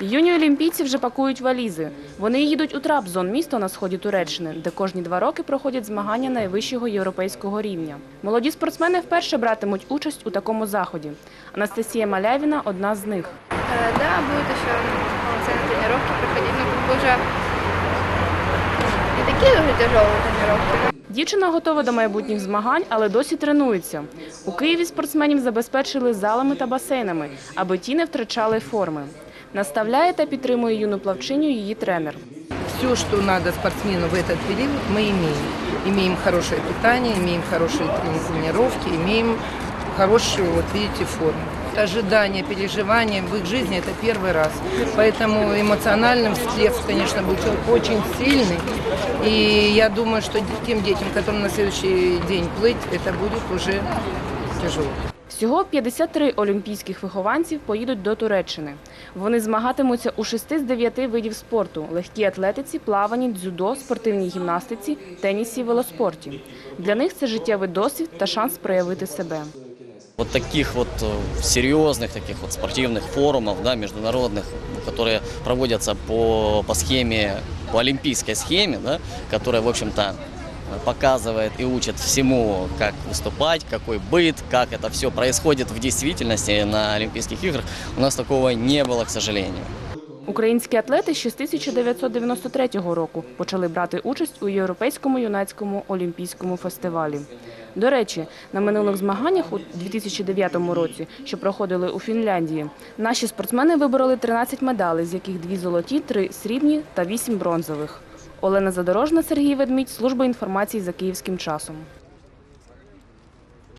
Юні олімпійці вже пакують валізи. Вони їдуть у Трабзон, місто на сході Туреччини, де кожні два роки проходять змагання найвищого європейського рівня. Молоді спортсмени вперше братимуть участь у такому заході. Анастасія Малявіна – одна з них. Э, Да, будут еще полноценные тренировки проходить, но как бы уже не такие уже тяжелые тренировки. Дівчина готова до майбутніх змагань, але досі тренується. У Києві спортсменів забезпечили залами та басейнами, аби ті не втрачали форми. Наставляє та підтримує юну плавчиню її тренер. Все, что надо спортсмену в этот период, мы имеем. Имеем хорошее питание, имеем хорошие тренировки, имеем хорошую, вот видите, форму. Ожидания, переживания в их жизни – это первый раз. Поэтому эмоциональный всплеск, конечно, будет очень сильный. И я думаю, что тем детям, которым на следующий день плыть, это будет уже тяжело. Всього 53 олімпійських вихованців поїдуть до Туреччини. Вони змагатимуться у шести з дев'яти видів спорту – легкій атлетиці, плаванні, дзюдо, спортивній гімнастиці, тенісі, велоспорті. Для них це життєвий досвід та шанс проявити себе. вот таких вот э, серьезных таких вот спортивных форумов, да, международных, которые проводятся по, по схеме, по олимпийской схеме, да, которая, в общем-то, показывает и учит всему, как выступать, какой быт, как это все происходит в действительности на Олимпийских играх, у нас такого не было, к сожалению. Українські атлети ще з 1993 року почали брати участь у Європейському юнацькому олімпійському фестивалі. До речі, на минулих змаганнях у 2009 році, що проходили у Фінляндії, наші спортсмени вибороли 13 медалей, з яких дві золоті, три срібні та вісім бронзових. Олена Задорожна, Сергій Ведмідь, служба інформації за київським часом.